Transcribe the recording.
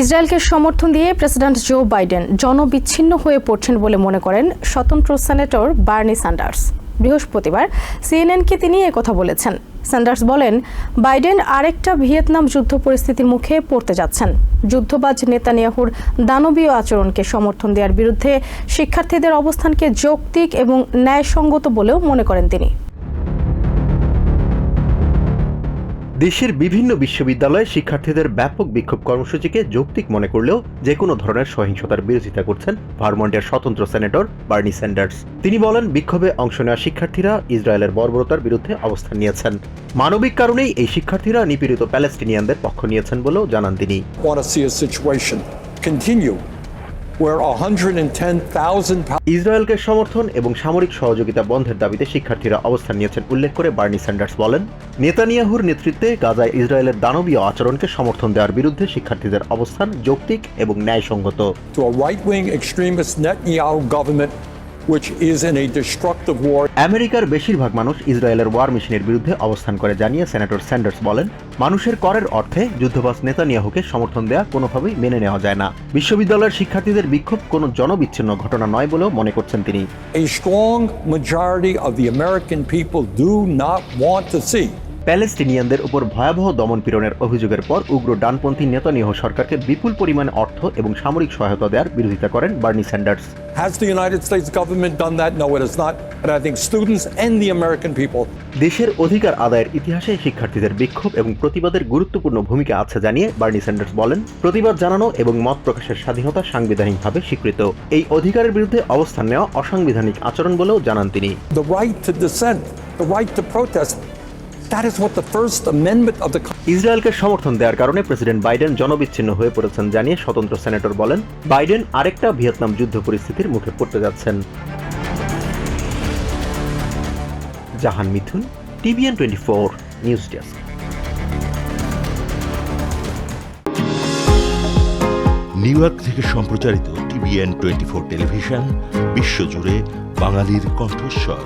ইসরায়েলকে সমর্থন দিয়ে প্রেসিডেন্ট জো বাইডেন জনবিচ্ছিন্ন হয়ে পড়ছেন বলে মনে করেন স্বতন্ত্র সেনেটর বার্নি স্যান্ডার্স। বৃহস্পতিবার সিএনএনকে তিনি কথা বলেছেন। স্যান্ডার্স বলেন, বাইডেন আরেকটা ভিয়েতনাম যুদ্ধ পরিস্থিতির মুখে পড়তে যাচ্ছেন। যুদ্ধবাজ নেতানিয়াহুর দানবীয় আচরণকে সমর্থন দেওয়ার বিরুদ্ধে শিক্ষার্থীদের অবস্থানকে যৌক্তিক এবং ন্যায়সঙ্গত বলেও মনে করেন তিনি। দেশের বিভিন্ন বিশ্ববিদ্যালয়ে শিক্ষার্থীদের ব্যাপক বিক্ষোভ কর্মসূচিকে যৌক্তিক মনে করলেও যে কোনো ধরনের সহিংসতার বিরোধিতা করছেন ভারমন্টের স্বতন্ত্র সেনেটর বার্নি স্যান্ডার্স। তিনি বলেন, বিক্ষোভে অংশ নেওয়া শিক্ষার্থীরা ইসরায়েলের বর্বরতার বিরুদ্ধে অবস্থান নিয়েছেন। মানবিক কারণেই এই শিক্ষার্থীরা নিপীড়িত প্যালেস্টিনিয়ানদের পক্ষ নিয়েছেন বলেও জানান তিনি। ইসরায়েলকে সমর্থন এবং সামরিক সহযোগিতা বন্ধের দাবিতে শিক্ষার্থীরা অবস্থান নিয়েছেন উল্লেখ করে বার্নি স্যান্ডার্স বলেন। নেতানিয়াহুর নেতৃত্বে গাজায় ইসরায়েলের দানবীয় আচরণকে সমর্থন দেওয়ার বিরুদ্ধে শিক্ষার্থীদের অবস্থান যৌক্তিক এবং ন্যায়সঙ্গত। Which is in a destructive war. আমেরিকার বেশিরভাগ মানুষ ইসরায়েলের ওয়ার মেশিনের বিরুদ্ধে অবস্থান করে জানিয়ে সেনেটর স্যান্ডার্স বলেন মানুষের করের অর্থে যুদ্ধবাস নেতানিয়াহুকে সমর্থন দেওয়া কোনোভাবেই মেনে নেওয়া যায় না বিশ্ববিদ্যালয়ের শিক্ষার্থীদের বিক্ষোভ কোনো জনবিচ্ছিন্ন ঘটনা নয় বলেও মনে করছেন তিনি A strong majority of the American people do not want to see প্যালেস্টিনিয়ানদের উপর ভয়াবহ দমনপীড়নের অভিযোগের পর উগ্র ডানপন্থী নেতানিয়াহু সরকারকে বিপুল পরিমাণে অর্থ এবং সামরিক সহায়তা দেওয়ার বিরোধিতা করেন Bernie Sanders Has the United States government done that? No, it has not. But I think students and the American people দেশের অধিকার আদায়ের ইতিহাসে শিক্ষার্থীদের বিক্ষোভ এবং প্রতিবাদের গুরুত্বপূর্ণ ভূমিকা আছে জানিয়ে বার্নি স্যান্ডার্স বলেন প্রতিবাদ জানানো এবং মত প্রকাশের স্বাধীনতা সাংবিধানিকভাবে স্বীকৃত এই অধিকারের বিরুদ্ধে অবস্থান নেওয়া অসাংবিধানিক আচরণ বলেও জানান তিনি the right to dissent, the right to protest. That is what the First Amendment of the ইসরায়েলকে সমর্থন দেওয়ার কারণে প্রেসিডেন্ট বাইডেন জনবিচ্ছিন্ন হয়ে পড়েছেন জানিয়ে স্বতন্ত্র সেনেটর বলেন বাইডেন আরেকটা ভিয়েতনাম যুদ্ধ পরিস্থিতির মুখে পড়তে যাচ্ছেন। Jahan Mithun TVN twenty four news desk. New York থেকে সম্প্রচারিত টিভিএন টোয়েন্টি ফোর টেলিভিশন বিশ্বজুড়ে বাঙালির কণ্ঠস্বর।